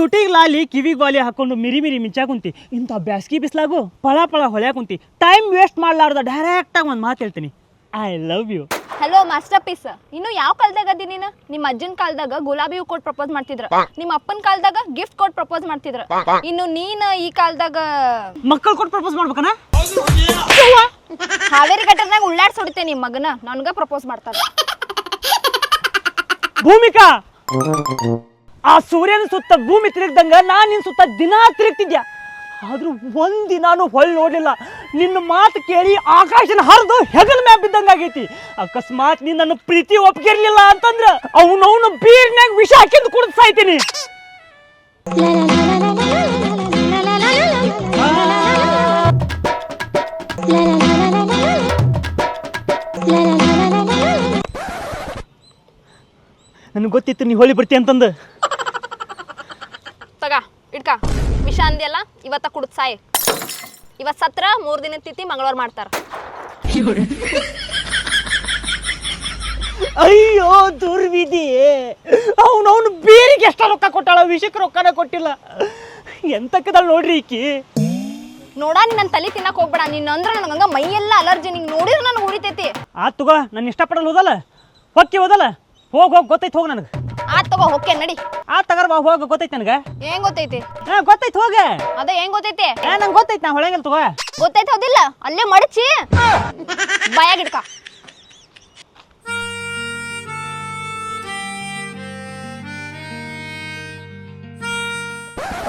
ತುಟಿಗೆ ಲಾಲಿ ಕಿವಿಗೆ ಬಾಲಿ ಹಾಕೊಂಡು ಮಿರಿ ಮಿರಿ ಮಿಂಚಾ ಕುಂತಿ. ಇಂಥ ಬ್ಯಾಸ್ಗಿ ಬಿಸ್ಲಾಗು ಪಳ ಪಳ ಹೊಳ್ಯಾ ಕುಂತಿ. ಟೈಮ್ ವೇಸ್ಟ್ ಮಾಡ್ಲಾರ್ದ ಡೈರೆಕ್ಟಾಗಿ ಒಂದು ಮಾತು ಹೇಳ್ತೀನಿ. I love you hello masterpiece ಇನ್ನು ಯಾವ ಕಾಲದಾಗ ಅದಿ ನೀನು? ನಿಮ್ಮ ಅಜ್ಜನ ಕಾಲದಾಗ ಗುಲಾಬಿ ಹೂ ಕೊಟ್ಟು ಪ್ರಪೋಸ್ ಮಾಡ್ತಿದ್ರ. ನಿಮ್ಮ ಅಪ್ಪನ ಕಾಲದಾಗ ಗಿಫ್ಟ್ ಕೊಟ್ಟು ಪ್ರಪೋಸ್ ಮಾಡ್ತಿದ್ರ. ಇನ್ನು ನೀನ್ ಈ ಕಾಲದಾಗ ಮಕ್ಕಳು ಕೊಟ್ಟು ಪ್ರಪೋಸ್ ಮಾಡ್ಬೇಕನ? ಹಾವೇರಿ ಘಟನಾಗ ಉಳ್ಳಾಡ್ ಸುಡ್ತೇನೆ ನಿಮ್ಮ ಮಗನ. ನನ್ಗ ಪ್ರಪೋಸ್ ಮಾಡ್ತಾರ ಭೂಮಿಕಾ! ಆ ಸೂರ್ಯನ ಸುತ್ತ ಭೂಮಿ ತಿರುಗ್ದಂಗ ನಾನು ನಿನ್ನ ಸುತ್ತ ದಿನಾ ತಿರುಗ್ತಿದ್ಯಾ? ಆದ್ರೂ ಒಂದಿನಾನು ಹೊಳ್ ನೋಡ್ಲಿಲ್ಲ. ನಿನ್ನ ಮಾತು ಕೇಳಿ ಆಕಾಶನ ಹರಿದು ಹೆಗಲ್ ಮ್ಯಾಗ ಬಿದ್ದಂಗಾಗೈತಿ ಅಕಸ್ಮಾತ್ ನೀನ್ ನನ್ನ ಪ್ರೀತಿ ಒಪ್ಗಿರ್ಲಿಲ್ಲ ಅಂತಂದ್ರ ಅವನವನು ಬೀರ್ನ್ಯಾಗ ವಿಷ ಹಾಕಿಂದು ಕುಡಿದು ಸಾಯ್ತೀನಿ. ನನಗೆ ಗೊತ್ತಿತ್ತು ನೀ ಹೋಳಿ ಬರ್ತಿ ಅಂತಂದು. ಇವತ್ತ ಕುಡ್ದು ಸಾಯ್. ಇವತ್ ಸತ್ರ ಮೂರ್ ದಿನ ತಿಥಿ ಮಂಗಳವಾರ ಮಾಡ್ತಾರ. ಅಯ್ಯೋ ದುರ್ವಿಧಿ. ಅವನವನು ಬೇರಿಗೆ ಎಷ್ಟ ರೊಕ್ಕ ಕೊಟ್ಟಾಳ? ವಿಷಕ್ಕೆ ರೊಕ್ಕನ ಕೊಟ್ಟಿಲ್ಲ. ಎಂತಕ್ಕದಲ್ ನೋಡ್ರಿ ಈಕಿ? ನೋಡ ನಿನ್ನ ನನ್ ತಲೆ ತಿನ್ನಕ್ ಹೋಗ್ಬೇಡ. ನೀನ್ ಅಂದ್ರ ಮೈ ಮೈಯೆಲ್ಲ ಅಲರ್ಜಿ. ನಿಂಗ್ ನೋಡಿದ್ರೆ ನನಗೆ ಉರಿತೈತಿ. ಆತ್ ತಗೋ ನಾನು ಇಷ್ಟಪಡಲ್ಲ ಹೋದಲ್ಲ? ಹೊಕ್ಕಿ ಹೋದಲ್ಲ? ಹೋಗ್ ಹೋಗ್ ಗೊತ್ತೈತಿ ಹೋಗ್ ನನಗೆ. ಆತ್ ತಗೋ ಹೋಕೆ ನಡಿ. ಆ ತಗರ್ ಬಾ ಹೋಗ ಗೊತ್ತೈತಿ ನನಗೆ? ಏನ್ ಗೊತ್ತೈತಿ? ಹಾ ಗೊತ್ತೈತಿ ಹೋಗ. ಅದ ಏನ್ ಗೊತ್ತೈತಿ? ಏ ನಂಗೆ ಗೊತ್ತೈತಿ ನಾ ಹೊಳಂಗಿಲ್ಲ ತಗೋ. ಗೊತ್ತೈತಿ ಹೌದಿಲ್ಲ ಅಲ್ಲೇ ಮಡಚಿ. ಬಾಯಾಗ ಇಡ್ಕ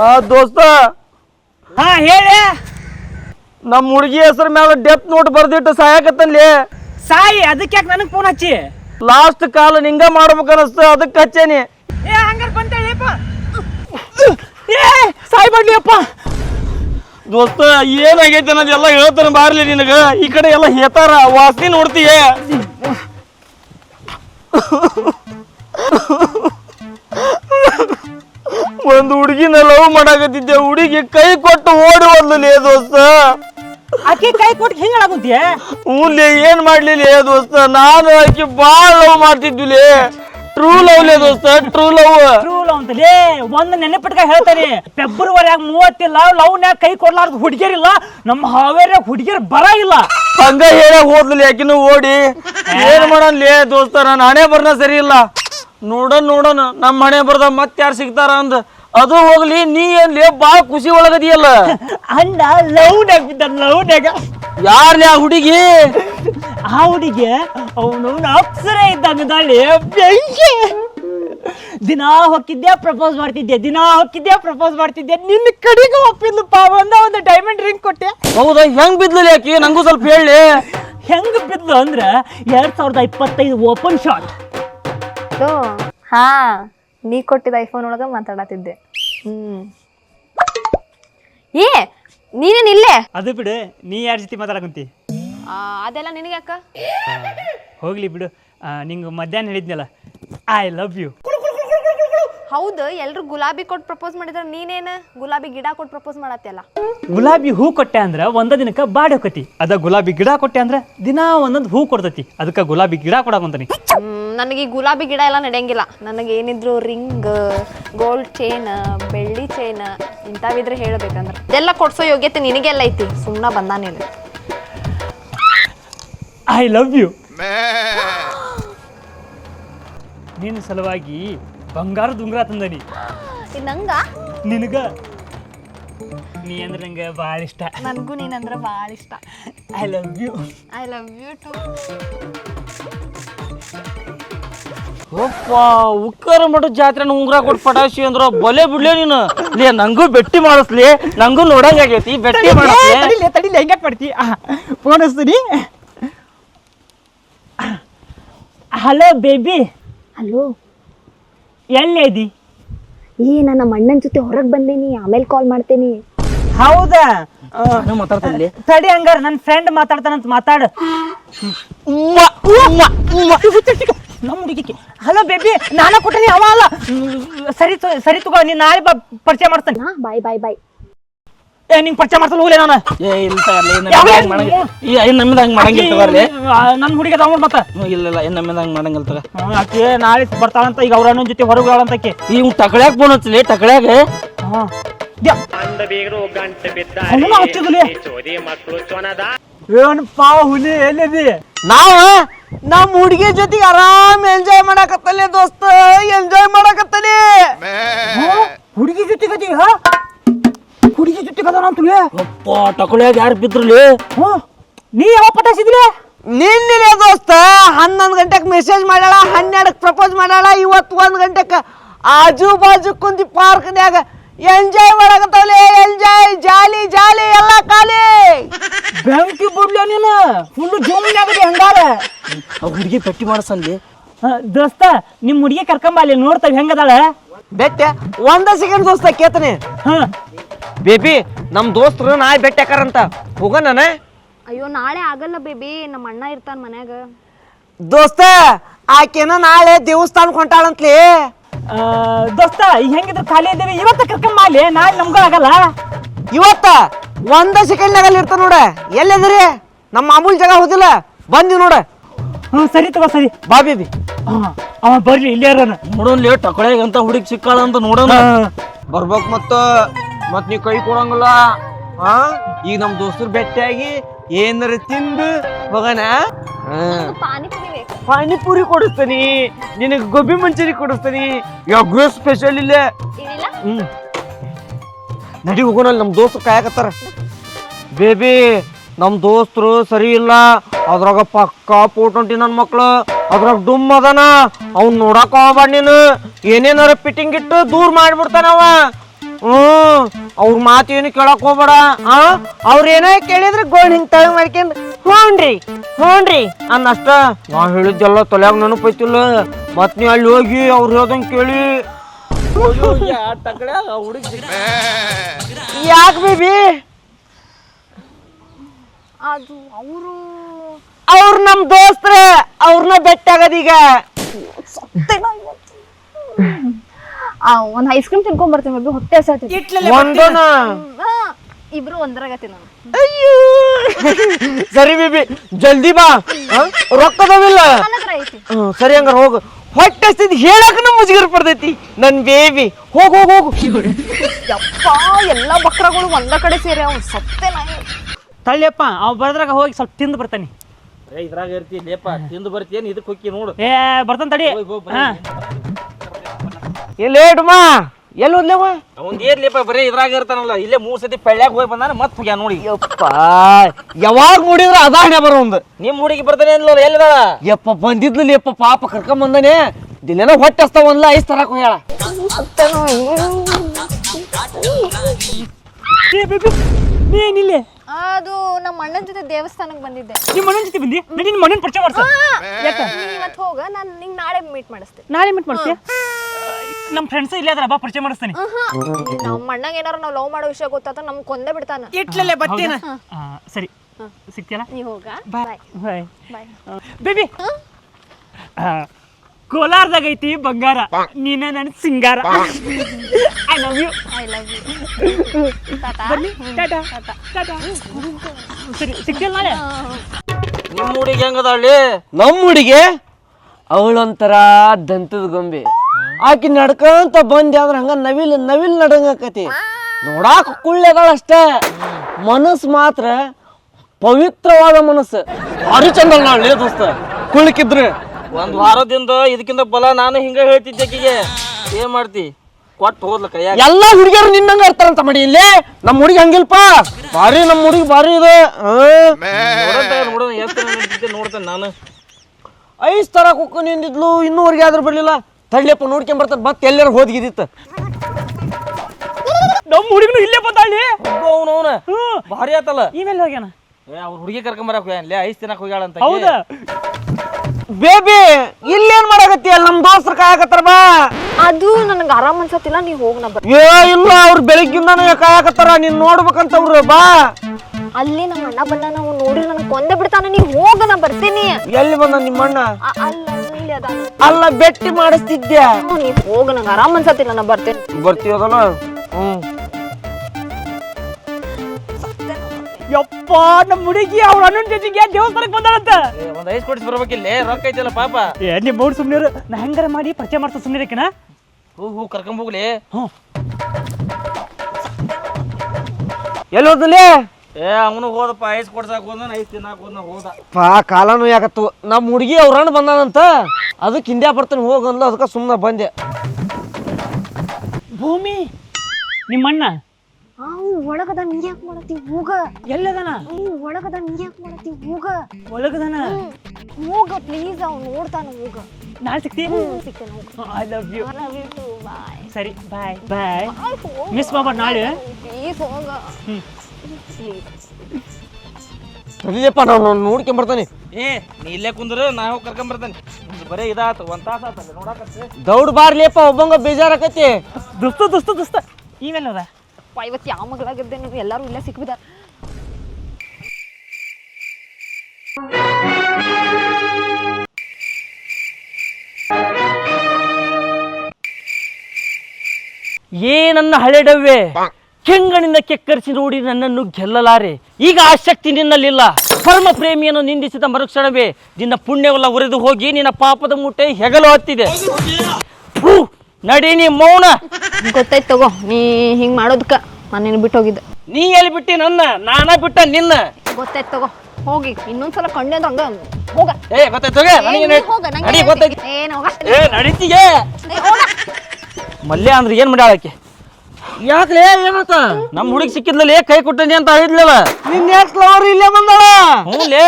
ಆ ದೋಸ್ತ. ಹಾ ಹೇಳಿ. ನಮ್ಮ ಹುಡುಗಿ ಹೆಸರು ಮ್ಯಾಲ ಡೆತ್ ನೋಟ್ ಬರ್ದಿಟ್ಟು ಸಾಯಕತ್ತಲ್ಲಿ ಸಾಯಿ ಅದಕ್ಕೆ ಯಾಕೆ ನನಗೆ ಫೋನ್ ಹಚ್ಚಿ? ಲಾಸ್ಟ್ ಕಾಲ ನಿಂಗ ಮಾಡ್ಬೇಕನ್ನಿಸ್ತು ಅದಕ್ಕೆ ಹಚ್ಚೇನಿ. ಏ ಹಂಗಾರೆ ಬಂತೇಳಿಯಪ್ಪ ಏ ಸಾಯಿ ಬಡ್ಲಿ ಅಪ್ಪ. ದೋಸ್ತ ಏನಾಗೈತೆ ಅನ್ನೋದೆಲ್ಲ ಹೇಳ್ತಾನೆ ಬಾರ್ಲಿ ನಿನಗ. ಈ ಕಡೆ ಎಲ್ಲ ಹೇತಾರ ವಾಸನೆ ನೋಡ್ತೀಯ? ಒಂದು ಹುಡುಗಿನ ಲವ್ ಮಾಡಾಕತ್ತಿದ್ದೆ ಹುಡುಗಿ ಕೈ ಕೊಟ್ಟು ಓಡಿ ಹೋದ್ಲೇ ದೋಸ್ತ. ಆಕೆ ಕೈ ಕೊಟ್ಟು ಹಿಂಗೆ ಊರ್ಲಿ ಏನ್ ಮಾಡ್ಲಿಲ್ಲ ದೋಸ್ತ? ನಾನು ಆಕಿ ಭಾಳ ಲವ್ ಮಾಡ್ತಿದ್ವಿ ಟ್ರೂ ಲವ್ ಲೇ ದೋಸ್ತ ಟ್ರೂ ಲವ್ ಟ್ರೂ ಲವ್ ಅಂತಲೇ ಒಂದ್ ನೆನಪಿಟ್ಕ ಹೇಳ್ತಾನೆ. ಫೆಬ್ರವರಿಯಾಗ ಮೂವತ್ತಿಲ್ಲ ಲವ್ನ್ಯಾಗ ಕೈ ಕೊಡ್ಲಾರ್ದು ಹುಡುಗಿಯರಿಲ್ಲ ನಮ್ಮ ಹಾವೇರ ಹುಡುಗಿಯರ್ ಬರ ಇಲ್ಲ. ಹಂಗ ಹೇಳ ಹೋದ್ಲಿ ಆಕಿನೂ ಓಡಿ. ಏನ್ ಮಾಡನ್ಲೇ ದೋಸ್ತ ನಾನು ಹಣೆ ಬರ್ನ ಸರಿ ಇಲ್ಲ. ನೋಡೋಣ ನೋಡೋಣ ನಮ್ಮ ಹಣೆ ಬರ್ದ ಮತ್ತೆ ಯಾರು ಸಿಗ್ತಾರ ಅಂದ. ಅದು ಹೋಗ್ಲಿ ನೀ ಏನ್ ಭಾಳ ಖುಷಿ ಒಳಗದಿಯಲ್ಲ. ಅಣ್ಣ ಲವ್ನ್ಯಾಗ ಬಿದ್ದ ಲವ್ನ್ಯಾಗ ಯಾರ್ಲಿ ಆ ಹುಡುಗಿ? ಆ ಹುಡುಗಿ ಅವನು ಅಪ್ಸರ ಇದ್ದಾಳೆ. ಬೆಂಕಿ. ದಿನಾ ಹೊಕ್ಕಿದ್ದೆ ಪ್ರಪೋಸ್ ಮಾಡ್ತಿದ್ದೆ ದಿನಾ ಹೊಕ್ಕಿದ್ದೆ ಪ್ರಪೋಸ್ ಮಾಡ್ತಿದ್ದೆ ನಿನ್ನ ಕಡೆಗೆ ಒಪ್ಪಿದ್ಲು ಪಾವ ಅಂದ ಒಂದು ಡೈಮಂಡ್ ರಿಂಗ್ ಕೊಟ್ಟೆ. ಹೌದಾ ಹೆಂಗ್ ಬಿದ್ಲಿ ಆಕಿ? ನಂಗೂ ಸ್ವಲ್ಪ ಹೇಳಿ. ಹೆಂಗ್ ಬಿದ್ಲು ಅಂದ್ರೆ ಎರಡ್ ಸಾವಿರದ ಇಪ್ಪತ್ತೈದು ಓಪನ್ ಶಾಟ್ ಹಾ. ನೀ ಕೊಟ್ಟಿದ ಐಫೋನ್ ಒಳಗ ಮಾತಾಡತಿದ್ದೆ ಹ್ಮ್. ಏ ನೀನೇನ್ ಇಲ್ಲೇ? ಅದು ಬಿಡು ನೀ ಯಾರ ಜೊತೆ ಮಾತಾಡಕಂತಿ? ಆ, ಅದೆಲ್ಲ ನಿನಗೆ ಅಕ್ಕ ಹೋಗ್ಲಿ ಬಿಡು. ನಿಂಗೆ ಮಧ್ಯಾಹ್ನ ಹೇಳಿದ್ನಲ್ಲ ಐ ಲವ್ ಯು ಹೌದು ಎಲ್ರು ಗುಲಾಬಿ ಕೊಟ್ಟು ಪ್ರಪೋಸ್ ಮಾಡಿದ್ರೆ ನೀನೇನ? ಗುಲಾಬಿ ಗಿಡ ಕೊಟ್ಟು ಪ್ರಪೋಸ್ ಮಾಡತ್ತೆಲ್ಲ ಗುಲಾಬಿ ಹೂ ಕೊಟ್ಟೆ ಅಂದ್ರೆ ಒಂದ ದಿನಕ್ಕ ಬಾಡಿ ಹೋಕತಿ. ಅದ ಗುಲಾಬಿ ಗಿಡ ಕೊಟ್ಟೆ ಅಂದ್ರೆ ದಿನಾ ಒಂದೊಂದು ಹೂ ಕೊಡ್ತತಿ. ಅದಕ್ಕೆ ಗುಲಾಬಿ ಗಿಡ ಕೊಡಕಂತಾನಿ ನನಗೆ ಈ ಗುಲಾಬಿ ಗಿಡ ಎಲ್ಲ ನಡೆಯಂಗಿಲ್ಲ. ನನಗೆ ಏನಿದ್ರು ರಿಂಗ್ ಗೋಲ್ಡ್ ಚೈನ್ ಬೆಳ್ಳಿ ಚೈನ್ ಇಂಥವಿದ್ರೆ ಹೇಳಬೇಕಂದ್ರೆ. ಇದೆಲ್ಲ ಕೊಡ್ಸೋ ಯೋಗ್ಯತೆ ನಿನಗೆಲ್ಲ ಐತಿ. ಸುಮ್ಮನೆ ಬಂದಾನೇ ಐ ಲವ್ ಯು ನಿನ್ನ ಸಲುವಾಗಿ ಬಂಗಾರ ದುಂಗ್ರ ತಂದನಿ. ನಂಗ? ನಿನಗ? ನೀ ಅಂದ್ರೆ ನಂಗೆ ಭಾಳ ಇಷ್ಟ. ನನಗೂ ನೀನಂದ್ರೆ ಭಾಳ ಇಷ್ಟ. I love you I love you too ಒಪ್ಪ ಉಕ್ಕರ ಮಠ ಜಾತ್ರೆ ಉಂಗ್ರ ಕೊಟ್ಟು ಪಟಾಶಿ ಅಂದ್ರ ಬಲೆ ಬಿಡ್ಲೇ ನೀನು? ಲೇ ನಂಗೂ ಬೆಟ್ಟಿ ಮಾಡಿಸ್ಲಿ ನಂಗೂ ನೋಡಂಗಾಗೈತಿ ಬೆಟ್ಟಿ ಮಾಡಿಸ್ಲಿ. ತಡಿಲಿ ತಡಿಲಿ ಹೆಂಗ್ಯಾಕ್ ಮಾಡ್ತಿ? ಫೋನ್ ಹಚ್ತೀನಿ. Hello baby. ಹಲೋ. ಎಲ್ಲಿ ಇದಿ? ಏ ನನ್ನ ನಮ್ಮ ಅಣ್ಣನ ಜೊತೆ ಹೊರಗೆ ಬಂದೇನಿ ಆಮೇಲೆ ಕಾಲ್ ಮಾಡ್ತೇನಿ. ಹೌದಾ? ಮಾತಾಡ್ತಾನೆ ತಡಿ ಹಂಗಾರ ನನ್ನ ಫ್ರೆಂಡ್ ಮಾತಾಡ್ತಾನಂತ ಮಾತಾಡು. ನಮ್ಮ ಹುಡುಗಿಗೆ ಹಲೋ ಬೇಬಿ ನಾನ ಕೊಟ್ಟಿನಿ ಅವ ಅಲ್ಲ ಸರಿ ತೊ- ಸರಿ ತಗೋ ನೀನ್ ನಾಳೆ ಬಾ ಪರಿಚಯ ಮಾಡ್ತಾನೆ ಹಾ ಬಾಯ್ ಬಾಯ್ ಬಾಯ್ ಏ ನಿಂಗೆ ಪರಿಚಯ ಮಾಡ್ತಾನೆ ಹೋಗ್ಲಿ ನಾನು ಏ ಇಲ್ಲ ತಗರ್ಲಿ ಹಂಗೆ ಮಾಡಂಗಿಲ್ಲ ಈ ಐನ್ ನಮ್ಮಿಂದ ಹಂಗೆ ಮಾಡಂಗಿಲ್ಲ ತಗರ್ಲಿ ನನ್ನ ಹುಡುಗಿ ಅದಾವ ಮತ್ತೆ ಹ್ಞೂ ಇಲ್ಲ ಇಲ್ಲ ಏನ್ ನಮ್ಮಿಂದ ಹಂಗೆ ಮಾಡಂಗಿಲ್ಲ ತಗ ಆಕೆ ನಾಳೆ ಬರ್ತಾಳಂತ ಈಗ ಅವ್ರ ಅಣ್ಣನ ಜೊತೆ ಹೊರಗೆ ಹೋಗಳಂತಕ್ಕೆ ಇವ್ ಟಕಳ್ಯಾಗ ಫೋನ್ ಹಚ್ಚಲಿ ಟಕಳ್ಯಾಗ ಹಾಂ ಮಕ್ಕಳು ಹಚ್ಚಿದ್ಲಿ ಏನಪ್ಪ ಹುಲಿ ಎಲ್ಲಿದಿ? ನಾವ ನಮ್ಮ ಹುಡುಗಿ ಜೊತೆಗೆ ಆರಾಮ್ ಎಂಜಾಯ್ ಮಾಡಕತ್ತಲೆ ದೋಸ್ತ ಎಂಜಾಯ್ ಮಾಡಕತ್ತಲೆ. ಹುಡುಗಿ ಜೊತೆ ಗತಿ ಹುಡುಗಿ ಹುಡುಗಿ ಜೊತೆ ಕದ ತುಳಿ ಅಪ್ಪ ಟಕೊಳ್ಯಾಗ ಯಾರು ಬಿದ್ರಲಿ? ಹ್ಞೂ ನೀ ಯಾವ ಪಟಾಯಿಸಿದ್ರಿ? ನಿನ್ನಿಲ್ಲ ದೋಸ್ತ ಹನ್ನೊಂದು ಗಂಟೆಗೆ ಮೆಸೇಜ್ ಮಾಡ್ಯಾಳ ಹನ್ನೆರಡಕ್ಕೆ ಪ್ರಪೋಸ್ ಮಾಡ್ಯಾಳ ಇವತ್ತು ಒಂದು ಗಂಟೆಗೆ ಆಜು ಬಾಜು ಕುಂತಿ ಪಾರ್ಕ್ನ್ಯಾಗ ಎಂಜಾಯ್ ಮಾಡಕತ್ತವಲೆ ಎಂಜಾಯ್ ಜಾಲಿ ಜಾಲಿ ಎಲ್ಲ ಖಾಲಿ. ಬೆಂಕಿ ಬಿಡ್ಲ ನೀನು? ಫುಲ್ಲು ಜೋಮಿನ ಆಗದೆ ಹೆಂಗಾರ. ಅವ್ ಹುಡುಗಿ ಪಟ್ಟಿ ಮಾಡಸಂದಿ ಹಾ, ದೋಸ್ತ ನಿಮ್ಮ ಹುಡುಗಿ ಕರ್ಕೊಂಬಲ್ಲಿ ನೋಡ್ತಾವ ಹೆಂಗದಾಳ. ಬೆಟ್ಟೆ ಒಂದ ಸೆಕೆಂಡ್ ದೋಸ್ತ ಕೇತನೆ ಹಾ. ಬೇಬಿ ನಮ್ ದೋಸ್ತರು ನಾಳೆ ಬೆಟ್ಟ ಹಾಕಾರಂತ ಹೋಗೋಣ ಅಯ್ಯೋ ನಾಳೆ ಆಗಲ್ಲ ಬೇಬಿ ನಮ್ಮ ಅಣ್ಣ ಇರ್ತಾನ ಮನ್ಯಾಗ. ದೋಸ್ತ ಆಕೆನ ನಾಳೆ ದೇವಸ್ಥಾನಕ್ಕೆ ಹೊಂಟಾಳಂತ್ಲಿ. ದೋಸ್ತ ಈಗ ಹೆಂಗಿದ್ರು ಖಾಲಿ ಇದ್ದೀವಿ ಇವತ್ತ ಕರ್ಕೊಂಡ್ ಅಲ್ಲಿ. ನಾಳೆ ನಮ್ಗೂ ಆಗಲ್ಲ. ಇವತ್ತ ಒಂದ ಸೆಕೆಂಡ್ ಅಲ್ಲಿ ಇರ್ತ ನೋಡ. ಎಲ್ಲಿದ್ರಿ ನಮ್ಮ ಮಾಮೂಲಿ ಜಾಗ ಹೋದಿಲ್ಲ. ಬಂದಿ ನೋಡ. ಹ್ಞೂ ಸರಿ ತಗೋ ಸರಿ. ಬಾ ಬೇಬಿ. ಹಾ ಅವ ಬರ್ಲಿ ಇಲ್ಲೇ ಇರೋಣ ನೋಡೋಣ ಲೇಟ್ ಅಂತ ಹುಡುಗಿ ಸಿಕ್ಕಾಳ ಅಂತ ನೋಡೋಣ. ಬರ್ಬೇಕು ಮತ್ತ. ಮತ್ ನೀ ಕೈ ಕೊಡಂಗಿಲ್ಲ. ಹಾ ಈಗ ನಮ್ ದೋಸ್ತರು ಭೇಟಿಯಾಗಿ ಏನಾರ ತಿಂದು ಹೋಗೋಣ ಪಾನಿಪುರಿ ಕೊಡಿಸ್ತೀನಿ ಪಾನಿಪುರಿ ಕೊಡಿಸ್ತಾನಿ. ನಿನಗೆ ಗೋಬಿ ಮಂಚೂರಿ ಕೊಡಿಸ್ತಾನಿ. ಯಾವ ಸ್ಪೆಷಲ್ ಇಲ್ಲ. ಹ್ಮ್. ನಡಿ ಹೋಗೋಣ ಅಲ್ಲಿ ನಮ್ ದೋಸ್ತ ಕಾಯಕತ್ತಾರ. ಬೇಬಿ ನಮ್ ದೋಸ್ತರು ಸರಿ ಇಲ್ಲ. ಅದ್ರಾಗ ಪಕ್ಕ ಪೋಟೊಂಟಿ ನನ್ ಮಕ್ಳು. ಅದ್ರಾಗ ಡುಮ್ ಅದಾನ. ಅವ್ನ್ ನೋಡಕ್ ಹೋಗ್ಬಾಡ್ ನೀನು. ಏನೇನಾರ ಫಿಟ್ಟಿಂಗ್ ಇಟ್ಟು ದೂರ ಮಾಡ್ಬಿಡ್ತಾನವ ಹ್ಮ್ ಅವ್ರ ಮಾತು ಏನು ಕೇಳಕ್ ಹೋಗ್ಬೇಡ. ಆ ಅವ್ರ ಏನೋ ಕೇಳಿದ್ರೆ ಗೋಳ್ ಹಿಂಗ್ ತಳ ಮಾಡ್ಕೊಂಡ್ ಹ್ಞೂನ್ರಿ ಹ್ಞೂನ್ರಿ ಅನ್ನಷ್ಟ ನಾ ಹೇಳಿದ್ದೆಲ್ಲ ತಲೆಯಾಗ ನೆನಪೈತಿಲ್ಲ. ಮತ್ ನೀ ಅಲ್ಲಿ ಹೋಗಿ ಅವ್ರು ಹೇಳ್ದಂಗ್ ಕೇಳಿ. ಯಾಕೆ ಬೇಬಿ? ಅದು ಅವರು ಅವ್ರ ನಮ್ ದೋಸ್ತ್ರ ಅವ್ರನ್ನ ಬೆಟ್ಟಾಗದೀಗ ಒಂದ್ ಐಸ್ ಕ್ರೀಮ್ ತಿನ್ಕೊಂಡ್ ಬರ್ತೀನಿ ಬೇಬಿ ಹೊಟ್ಟೆ ಹಸತಿ ಒಂದನ? ಇಬ್ರು ಒಂದರಾಗತಿ ನಾನು. ಅಯ್ಯೋ! ಸರಿ ಬೇಬಿ ಜಲ್ದಿ ಬಾ? ರೊಕ್ಕದವಿಲ್ಲ. ಐತಿ. ಸರಿ ಹಂಗಾರ ಹೋಗು. ಹೊಟ್ಟೆ ಹಸ್ತಿದ್ ಹೇಳಕನ ಮುಜುಗರ ಪಡ್ದೈತಿ ನನ್ ಬೇಬಿ ಹೋಗ್ ಹೋಗ್ ಹೋಗು. ಯಪ್ಪ ಎಲ್ಲಾ ಬಕ್ರಗಳು ಒಂದ ಕಡೆ ಸೇರಿ ಅವ್ನು ಸತ್ತೆ ನಾನು. ತಳ್ಳಿಯಪ್ಪ ಅವ್ ಬರದ್ರಾಗ ಹೋಗಿ ಸ್ವಲ್ಪ ತಿಂದು ಬರ್ತಾನೆ. ಇದ್ರಾಗ ಇರ್ತಿ ಲೇಪ ತಿಂದು ಬರ್ತೀಯನ್ ಇದಕ್ಕೆ ಹೋಗಿ ನೋಡು. ಏ ಬರ್ತಾನೆ ತಡಿ. ಹಾ. ಎಲ್ಲೇ ಡುಮಾ ಎಲ್ಲಿ ಹೋದ್ಲೇವ ಅವಂದ್ ಏನ್ಲಿಪ್ಪ ಲೇಪ ಬರೀ ಇದ್ರಾಗ ಇರ್ತಾನಲ್ಲ ಇಲ್ಲೇ ಮೂರ್ ಸತಿ ಪಳ್ಳ್ಯಾಗ ಹೋಗಿ ಬಂದಾನ ಮತ್ ಹೋಗ್ಯಾನ ನೋಡಿ. ಯಪ್ಪ ಯಾವಾಗ ನೋಡಿದ್ರ ಅದಾಣೆ ಬರೋ ಒಂದು. ನಿಮ್ ಹುಡುಗಿ ಬರ್ತಾನೆ ಇಲ್ಲ ಎಲ್ಲಿದ ಯಪ್ಪ ಬಂದಿದ್ಲು ಯಪ್ಪ ಪಾಪ ಕರ್ಕೊಂಡ್ ಬಂದಾನೆ. ದಿನ ಹೊಟ್ಟೆ ಹಸ್ತಾವನ್ಲ ಐಸ್ ತರಕ್ ಹೋಗ್ಯಾಳ. ಏನಿಲ್ಲ ಅದು ನಮ್ಮ ಅಣ್ಣನ ಜೊತೆ ದೇವಸ್ಥಾನಕ್ಕೆ ಬಂದಿದ್ದೆ. ನಿಮ್ಮ ಅಣ್ಣನ ಜೊತೆ ಬಂದಿ? ನಡಿ ನಿಮ್ಮ ಮಣ್ಣನ ಪರಿಚಯ ಮಾಡ್ಸ. ನೀ ಇವತ್ತು ಹೋಗ ನಾನು ನಿಂಗೆ ನಾಳೆ ಮೀಟ್ ಮಾಡಿಸ್ತೀನಿ ನಾಳೆ ಮೀಟ್ ಮಾಡ್ತೀಯ ನಮ್ಮ ಫ್ರೆಂಡ್ಸ್ ಇಲ್ಲೇ ಅದ್ರ ಬಾ ಪರಿಚಯ ಮಾಡಿಸ್ತೀನಿ. ನಮ್ಮ ಅಣ್ಣಂಗೆ ಏನಾರ ನಾವು ಲವ್ ಮಾಡೋ ವಿಷಯ ಗೊತ್ತಾತ ನಮ್ಗೆ ಕೊಂದೇ ಬಿಡ್ತಾನ. ಇಟ್ಲಲ್ಲೇ ಬರ್ತೀನ ಸರಿ. ಸಿಗ್ತಿಯಲ್ಲ ನೀ ಹೋಗ. ಬಾಯ್ ಬಾಯ್ ಬಾಯ್ ಬೇಬಿ. ಕೋಲಾರದಾಗ ಐತಿ ಬಂಗಾರ. ನೀನ ನನ್ನ ಸಿಂಗಾರ. I love you I love you ta-ta ta-ta ta-ta ಸರಿ ಸಿಗ್ತಿಯಲ್ಲ ನಾಳೆ? ನಿಮ್ಮ ಹುಡುಗಿ ಹೆಂಗದಾಳಿ? ನಮ್ಮ ಹುಡುಗಿ ಅವಳೊಂಥರ ದಂತದ ಗೊಂಬೆ. ಆಕಿ ನಡ್ಕಂತ ಬಂದೆ ಅಂದ್ರೆ ಹಂಗ ನವಿಲ್ ನವಿಲ್ ನಡಂಗಕತಿ. ನೋಡಾಕ ಕುಳ್ಳೆದಾಳ ಅಷ್ಟೇ. ಮನಸ್ಸು ಮಾತ್ರ ಪವಿತ್ರವಾದ ಮನಸ್ಸು. ಭಾರಿ ಚಂದ ನಾಳೆ ದೋಸ್ತ ಕುಳ್ಳಿಕ್ಕಿದ್ರೆ ಒಂದ್ ವಾರದಿಂದ ಇದಕ್ಕಿಂತ ಬಲ ನಾನು ಹಿಂಗ ಹೇಳ್ತಿದ್ದೆ ಆಕಿಗೆ. ಏನ್ ಮಾಡ್ತಿ? ಕೊಟ್ಟು ಹೋದ್ಲ ಕೈಯಾಗ. ಎಲ್ಲಾ ಹುಡುಗಿಯರು ನಿನ್ನಂಗ ಇರ್ತಾರಂತ ಮಾಡಿ ಇಲ್ಲಿ. ನಮ್ಮ ಹುಡುಗಿ ಹಂಗಿಲ್ಪ. ಭಾರಿ ನಮ್ಮ ಹುಡುಗಿ ಭಾರಿ ಇದೆ. ನೋಡೋಣ ನೋಡ್ತೇನೆ ನಾನು. ಐಸ್ ತರ ಕುಕ್ಕ ನಿಂದಿದ್ಲು ಇನ್ನೂವರೆಗೆ ಆದ್ರೂ ಬರ್ಲಿಲ್ಲ. ತಳ್ಳಿಯಪ್ಪ ನೋಡ್ಕೊಂಡ್ ಬರ್ತಾರ ಮತ್ತೆ ಎಲ್ಲಾರ ಹೋದ್ಗಿದಿತ್ತ ನಮ್ಮ ಹುಡುಗನು ಇಲ್ಲೇ ಬಂದಾಳಿ ಅವನವನ ಹ್ಞೂ. ಭಾರಿ ಆತಲ್ಲ. ಇವೆಲ್ಲ ಹೋಗ್ಯಾನ? ಏ ಅವ್ರ ಹುಡುಗಿ ಕರ್ಕೊಂಬರಕ್ ಹೋಗ್ಯಾನ. ಐಸ್ ತಿನ್ನಕ್ ಹೋಗ್ಯಾಳ ಅಂತ. ಹೌದಾ? ಬೇಬಿ ಇಲ್ಲೇನ್ ಮಾಡಾಕತ್ತಿ? ಅಲ್ಲಿ ನಮ್ ದೋಸ್ತರ ಕಾಯಕತ್ತಾರ ಬಾ. ಅದು ನನಗೆ ಆರಾಮ್ ಅನ್ಸತ್ತಿಲ್ಲ ನೀ ಹೋಗ್ ನಾ ಬರ್ ಏ ಇಲ್ಲ ಅವ್ರು ಬೆಳಿಗ್ಗಿಂದ ಕಾಯಕತ್ತಾರ. ನೀನ್ ನೋಡ್ಬೇಕಂತ ಅವ್ರು ಬಾ. ಅಲ್ಲಿ ನಮ್ಮ ಅಣ್ಣ ಬಂದ ನಾವು ನೋಡಿ ನನಗೆ ಕೊಂದೆ ಬಿಡ್ತಾನ. ನೀ ಹೋಗ ನಾ ಬರ್ತೀನಿ. ಎಲ್ಲಿ ಬಂದ ನಿಮ್ಮಣ್ಣ ಅಲ್ಲ. ಇಲ್ಲಿ ಅಲ್ಲ ಬೆಟ್ಟಿ ಮಾಡಿಸ್ತಿದ್ದೆ. ನೀ ಹೋಗ ನಂಗೆ ಆರಾಮ್ ಅನ್ಸತ್ತಿಲ್ಲ ನಾ ಬರ್ತೇನೆ. ಬರ್ತೀವದಲ್ಲ ಹ್ಮ್. ಯಪ್ಪ ನಮ್ಮ ಹುಡುಗಿ ಅವ್ರ ಅಣ್ಣನ ಜೊತೆಗೆ ದೇವಸ್ಥಾನಕ್ಕೆ ಬಂದಾಳಂತ. ಏ, ಒಂದ್ ಐಸ್ ಕೊಡಿಸಿ ಬರ್ಬೇಕಿಲ್ಲೇ ರೊಕ್ಕ ಐತಿಲ್ಲ ಪಾಪ. ಏ ನಿಮ್ಮ ಮೂಡ್ ಸುಮ್ಮನೆ ನಾ ಹೆಂಗಾರ ಮಾಡಿ ಪರಿಚಯ ಮಾಡ್ತಾ ಸುಮ್ಮನೆ ಹೂ ಹೂ ಕರ್ಕೊಂಡ್ ಹೋಗ್ಲಿ. ಹ್ಞೂ ಎಲ್ಲಿ ಹೋದ್ಲೇ ಏ ಅವನು ಹೋದಪ್ಪ ಐಸ್ ಕೊಡ್ಸಾಕ್ ಹೋದ ಐಸ್ ದಿನ ಹೋದ ಹೋದ. ಪಾ ಕಾಲನು ಯಾಕತ್ತು ನಮ್ಮ ಹುಡುಗಿ ಅವ್ರ ಅಣ್ಣ ಬಂದಾನಂತ? ಅದಕ್ಕೆ ಹಿಂದೆ ಬರ್ತಾನೆ ಹೋಗಂದ್ಲು ಅದಕ್ಕೆ ಸುಮ್ಮನೆ ಬಂದೆ. ಭೂಮಿ ನಿಮ್ಮಣ್ಣ? ಅಣ್ಣ ಒಳಗದ ನೀ ಯಾಕೆ ಮಾಡತ್ತಿ? ಹೋಗ. ಎಲ್ಲದನ? ಅವ್ ಒಳಗದ ನೀ ಯಾಕೆ ಮಾಡತ್ತಿ? ಹೋಗ. ಒಳಗದನ? ಹೋಗ ಪ್ಲೀಸ್ ಅವ್ ನೋಡ್ತಾನ ಹೋಗ. ನಾಳೆ ಸಿಗ್ತಿ ಸಿಗ್ತೇನೆ ಹೋಗ. I love you love you too bye ಸರಿ ಬಾಯ್ ಬಾಯ್ ಮಿಸ್ ಮಾಡ್ಬಾರ್ದು ನಾಳೆ? ಪ್ಲೀಸ್ ಹೋಗ. ಸರಿಯಪ್ಪ ನಾವು ನೋಡ್ಕೊಂಬರ್ತಾನೆ ಏ ನೀ ಇಲ್ಲೇ ಕುಂದ್ರು ನಾ ಹೋಗಿ ಕರ್ಕೊಂಡ್ ಬರ್ತೇನೆ. ನಿಮ್ದು ಬರೇ ಇದಾತು ಒಂದ್ ತಾಸ ಆತ ನೋಡಾಕತ್ತೆ. ದೌಡ್ ಬಾರ್ಲಿಯಪ್ಪ ಒಬ್ಬಂಗ ಬೇಜಾರಾಕತಿ ದುಸ್ತು ದುಸ್ತು ದುಸ್ತ. ಇವೆಲ್ಲದ ಇವತ್ತು ಯಾವ ಮಗಳಾಗಿದ್ದೆ ನೀವು ಎಲ್ಲರೂ ಇಲ್ಲೇ ಸಿಕ್ಬಿದಾರ ಏ ನನ್ನ ಹಳೆಡವ್ವೆ ಕೆಂಗಣಿಂದ ಕೆಕ್ಕರಿಸಿ ನೋಡಿ ನನ್ನನ್ನು ಗೆಲ್ಲಲಾರೆ. ಈಗ ಆ ಶಕ್ತಿ ನಿನ್ನಲ್ಲಿಲ್ಲ. ಪರಮ ಪ್ರೇಮಿಯನ್ನು ನಿಂದಿಸಿದ ಮರುಕ್ಷಣವೇ ನಿನ್ನ ಪುಣ್ಯವೆಲ್ಲ ಉರಿದು ಹೋಗಿ ನಿನ್ನ ಪಾಪದ ಮೂಟೆ ಹೆಗಲು ಹತ್ತಿದೆ. ನಡೀನಿ ಮೌನ. ಗೊತ್ತಾಯ್ತು ತಗೋ ನೀ ಹಿಂಗ್ ಮಾಡೋದಕ್ಕ ನಾನು ನಿನ್ನ ಬಿಟ್ಟು ಹೋಗಿದ್ದೆ. ನೀ ಎಲ್ಲಿ ಬಿಟ್ಟಿ ನನ್ನ? ನಾನ ಬಿಟ್ಟ ನಿನ್ನ. ಗೊತ್ತಾಯ್ತು ತಗೋ ಹೋಗಿ. ಇನ್ನೊಂದ್ಸಲ ಕಂಡೆ ಹಂಗ. ಹೋಗ. ಏ ಗೊತ್ತಾಯ್ತು ಹೋಗ ನಡೀತಿಗೆ ಮಲ್ಯ ಅಂದ್ರೆ ಏನ್ ಮಾಡ್ಯಾಳಕ್ಕೆ ಯಾಕ್ಲೇ ಏನಂತ? ನಮ್ಮ ಹುಡುಗಿ ಸಿಕ್ಕಿದ್ಲಲ್ಲಿ ಕೈ ಕೊಟ್ಟನಿ ಅಂತ ಹೇಳಿದ್ಲಲ್ಲ? ನಿನ್ ಯಾಕೆ ಲವರ್ ಇಲ್ಲೇ ಬಂದಾಳ? ಹ್ಞೂಲೇ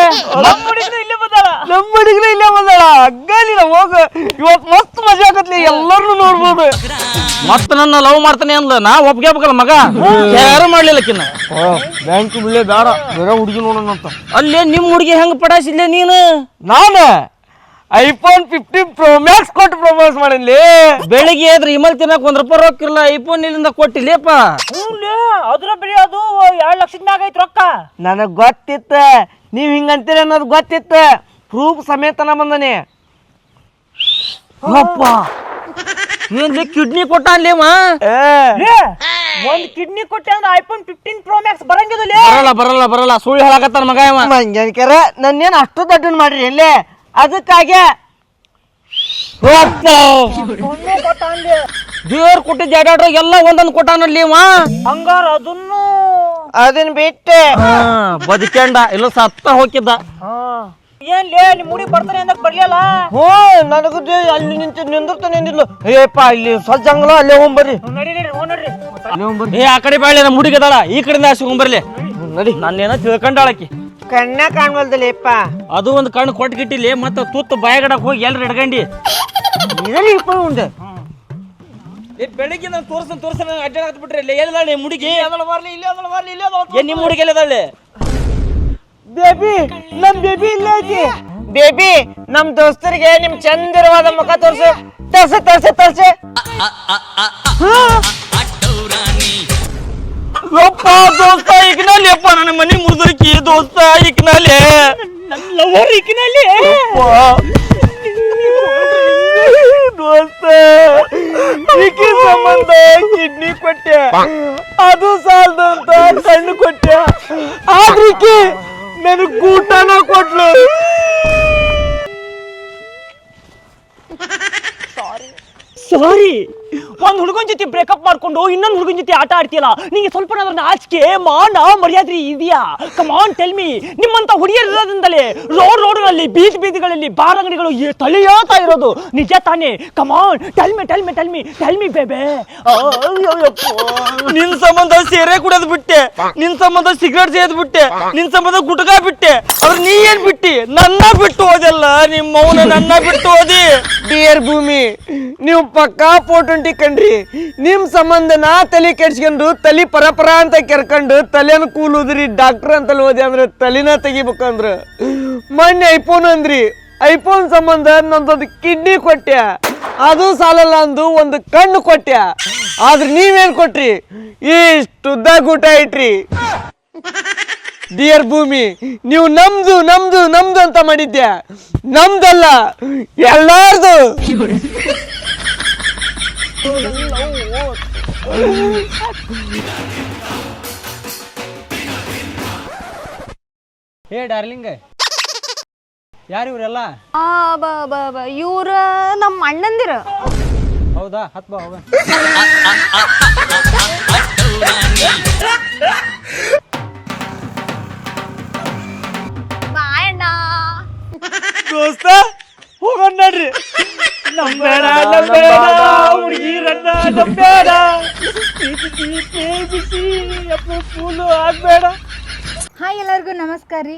ಇಲ್ಲೇ ಬಂದಾಳ. ನಮ್ಮ ಹುಡುಗರು ಇಲ್ಲೇ ಬಂದಾಳ. ಅಗ್ಗಲಿಲ್ಲ ಹೋಗ. ಇವತ್ತು ಮಸ್ತ್ ಮಜಾ ಆಗತ್ಲಿ ಎಲ್ಲರನ್ನು ನೋಡ್ಬೋದು. ಮತ್ತೆ ನನ್ನ ಲವ್ ಮಾಡ್ತಾನೆ ಅಂದ್ಲ. ನಾ ಒಪ್ಗೇಬೇಕಲ್ಲ ಮಗ? ಯಾರು ಮಾಡ್ಲಿಲ್ಲಕಿನ್ನ ಬ್ಯಾಂಕ್ ಬಿಳೆ ಬೇಡ. ಬೇರೆ ಹುಡುಗಿ ನೋಡೋಣ ಅಂತ ಅಲ್ಲೇ ನಿಮ್ಮ ಹುಡುಗಿ ಹೆಂಗ್ ಪಟಾಯಿಸಿದ್ಲೆ ನೀನು? ನಾನು? ಐಫೋನ್ ಫಿಫ್ಟೀನ್ ಪ್ರೋ ಮ್ಯಾಕ್ಸ್ ಕೊಟ್ಟು ಪ್ರಮೋಸ್ ಮಾಡಿದ್ಲಿ ಬೆಳಿಗ್ಗೆ ಎದ್ರ ಇಮಲ್ ತಿನ್ನಕ್ ಒಂದ್ ರೂಪಾಯಿ ರೊಕ್ಕ ಇಲ್ಲ ಐಫೋನ್ ಇಲ್ಲಿಂದ ಕೊಟ್ಟಿಲ್ಲಪ್ಪ. ಹ್ಞೂ ಅದ್ರ ಬೆಳಿ ಅದು. ಎರಡ್ ಲಕ್ಷದ ಮ್ಯಾಗ ಐತಿ ರೊಕ್ಕ. ನನಗ್ ಗೊತ್ತಿತ್ತ. ನೀವ್ ಹಿಂಗಂತೀರಿ ಅನ್ನೋದು ಗೊತ್ತಿತ್ತ. ಪ್ರೂಫ್ ಸಮೇತನ ಬಂದನೆ. ಅಪ್ಪ ಕಿಡ್ನಿ ಕೊಟ್ಟ ಒಂದ್ ಕಿಡ್ನಿ ಕೊಟ್ಟೆ ಅಂದ್ರೆ ಐಫೋನ್ ಫಿಫ್ಟೀನ್ ಪ್ರೋ ಮ್ಯಾಕ್ಸ್ ಬರಂಗಿಲ್ಲ ಬರಲ್ಲ ಬರಲ್ಲ ಬರಲ್ಲ. ಸುಳ್ಳು ಹೇಳಕತ್ತಾನ ಮಗ ಇವ ನನ್ನೇನ್ ಅಷ್ಟು ದೊಡ್ಡ ಮಾಡ್ರಿ ಎಲ್ಲೇ ಅದಕ್ಕಾಗೆ ದೇವ್ರ ಕೊಟ್ಟಿದ್ದ ಎರಡ್ರ ಎಲ್ಲ ಒಂದೊಂದು ಕೊಟ್ಟಾನಲ್ಲಿ ಇವ. ಹಂಗಾರ ಅದನ್ನು ಅದನ್ ಬಿಟ್ಟೆ. ಬದುಕೊಂಡ ಇಲ್ಲ ಸತ್ತ ಹೋಗಿದ್ದ. ಏನ್ ಲೇ ನಿಮ್ ಮುಡಿ ಬರ್ತಾನೆ ಅಂದ್ರೆ ಬರ್ಲಿಲ್ಲ ಹ್ಞೂ ನನಗೂ ದೇ- ಅಲ್ಲಿ ನಿಂತು ನಿಂದಿರ್ತಾನೆ ನಿಂದಿಲ್ಲ ಏಪ್ಪ ಇಲ್ಲಿ ಸಜ್ಜಂಗ್ಲ ಅಲ್ಲೇ ಹೋಗ್ಬರ್ರಿ. ನಡಿ ನಡಿ ನಡ್ರಿ ಹೋಗ್ಬರ್ರಿ ಏ ಆ ಕಡೆ ಬಾಳೆ ನಮ್ಮ ಹುಡುಗಿ ಅದಾಳ. ಈ ಕಡೆಯಿಂದ ಬರ್ಲಿ ನಾನೇನ ನಡಿ. ನಾನೇನೋ ತಿಳ್ಕೊಂಡಾಳಕಿ ಕಣ್ಣ ಕಾಣ್ವಲ್ದಲ್ಲ ಯಪ್ಪ ಅದು ಒಂದು ಕಣ್ಣು ಕೊಟ್ಟು ಗಿಟ್ಟಿಲಿ ಮತ್ತೆ ತುತ್ತು ಬಾಯಗಡಕ್ ಹೋಗಿ ಎಲ್ರು ಹಿಡ್ಕಂಡಿ. ಇದರಲ್ಲಿ ಇಪ್ಪ ಏ ಬೆಳಿಗ್ಗೆ ನಾನು ತೋರ್ಸನ್ ತೋರ್ಸನ್ ಮುಡುಗಿ ಬಿಟ್ರೆ ಇಲ್ಲಿ ಎಲ್ಲ ಬರ್ಲಿ ಹುಡುಗಿ ಏನ್ ನಿಮ್ಮ ಹುಡುಗಿ ಎಲ್ಲದಾಳೆ ಬೇಬಿ ನಮ್ ಬೇಬಿ ಇಲ್ಲ ಐತಿ. ಬೇಬಿ ನಮ್ ದೋಸ್ತರಿಗೆ ನಿಮ್ ಚಂದಿರವಾದ ಮುಖ ತೋರ್ಸು. ತರ್ಸು ತರ್ಸು ತರ್ಸು. ಯಪ್ಪ ದೋಸ್ತ ಈಗಿನಲ್ಲಿ ಅಪ್ಪ ನನ್ನ ಮನೆ ಮುರಿದೋಕಿ ದೋಸ್ತ ಈಗಿನಲ್ಲಿ ನನ್ ಲವರ್ ಈಕಿನಲ್ಲಿ ದೋಸ್ತ ಈಕಿ ಸಂಬಂಧ ಕಿಡ್ನಿ ಕೊಟ್ಟೆ ಅದು ಸಾಲದಂತ ಕಣ್ಣು ಕೊಟ್ಟೆ ಆದ್ರಿಕಿ ನನಗ್ ಊಟನ ಕೊಟ್ಲು ಸಾರಿ ಒಂದ್ ಹುಡುಗನ್ ಜೊತೆ ಬ್ರೇಕಪ್ ಮಾಡ್ಕೊಂಡು ಇನ್ನೊಂದ್ ಹುಡುಗನ್ ಜೊತೆ ಆಟ ಆಡ್ತೀಯಲ್ಲ, ನಿಂಗೆ ಸ್ವಲ್ಪ ನಾಚಿಕೆ ಮಾನ ಮರ್ಯಾದೆ ಇದೆಯಾ? ಕಮಾನ್ ಟೆಲ್ ಮಿ ನಿಮ್ಮಂತ ಹುಡುಗಿಯರ್ ಇರೋದ್ರಿಂದಲೇ ರೋಡ್ ರೋಡ್ಗಳಲ್ಲಿ ಬೀದಿ ಬೀದಿಗಳಲ್ಲಿ ಬಾರ್ ಅಂಗಡಿಗಳು ತಳಿಯೋತಾ ಇರೋದು. ನಿಜ ತಾನೇ. Come on tell me tell me tell tell babe ನಿನ್ ಸಂಬಂಧ ಸೇರೆ ಕುಡಿಯೋದ್ ಬಿಟ್ಟೆ ನಿನ್ ಸಂಬಂಧ ಸಿಗರೇಟ್ ಸೇದ್ ಬಿಟ್ಟೆ ನಿನ್ ಸಂಬಂಧ ಗುಟ್ಕ ಬಿಟ್ಟೆ. ಅವ್ರ ನೀ ಏನ್ ಬಿಟ್ಟಿ? ನನ್ನ ಬಿಟ್ಟು ಹೋದಲ್ಲ ನಿಮ್ ಮೌನ ನನ್ನ ಬಿಟ್ಟು ಹೋದಿ. ಡಿಯರ್ ಭೂಮಿ ನೀವು ಪಕ್ಕಾ ಫೋಟೋ ಕಣ್ರಿ ನಿಮ್ ಸಂಬಂಧ ನಾ ತಲೆ ಕೆಡ್ಸ್ಕೊಂಡು ತಲೆ ಪರಪರ ಅಂತ ಕೆರ್ಕೊಂಡು ತಲೆನ ಕೂಲುದ್ರಿ ಡಾಕ್ಟರ್ ಅಂತಲ್ಲಿ ಹೋದಿ ಅಂದ್ರೆ ತಲೆನ ತೆಗಿಬೇಕಂದ್ರ. ಮೊನ್ನೆ ಐಫೋನ್ ಅಂದ್ರಿ. ಐಫೋನ್ ಸಂಬಂಧ ನಂದೊಂದು ಕಿಡ್ನಿ ಕೊಟ್ಟೆ. ಅದು ಸಾಲಲ್ಲ ಅಂದು ಒಂದು ಕಣ್ಣು ಕೊಟ್ಟೆ. ಆದ್ರೆ ನೀವೇನ್ ಕೊಟ್ರಿ? ಇಷ್ಟು ಗೂಟ ಇಟ್ರಿ. ಡಿಯರ್ ಭೂಮಿ, ನೀವು ನಮ್ದು ನಮ್ದು ನಮ್ದು ಅಂತ ಮಾಡಿದ್ಯಾ ನಮ್ದಲ್ಲ, ಎಲ್ಲಾರ್ದು. Hey darling. ಯಾರು ಇವರೆಲ್ಲ? ಆ ಬ ಬ ಬ ಇವ್ರ ನಮ್ಮ ಅಣ್ಣಂದಿರ. ಹೌದಾ? ಹತ್ ಬಾ ಹೋಗ ಬಾಯ್ ಅಣ್ಣ. ದೋಸ್ತ ಹೋಗೋಣ ನಡ್ರಿ. ನಂಬೇಡ ನಂಬೇಡ ಹುಡುಗಿರನ್ನ ನಂಬೇಡ ಪ್ರೇಮಿಸಿ ಅಪ್ಪ ಫೂಲು ಆಗ್ಬೇಡ. ಹಾಯ್ ಎಲ್ಲರಿಗೂ ನಮಸ್ಕಾರ ರೀ.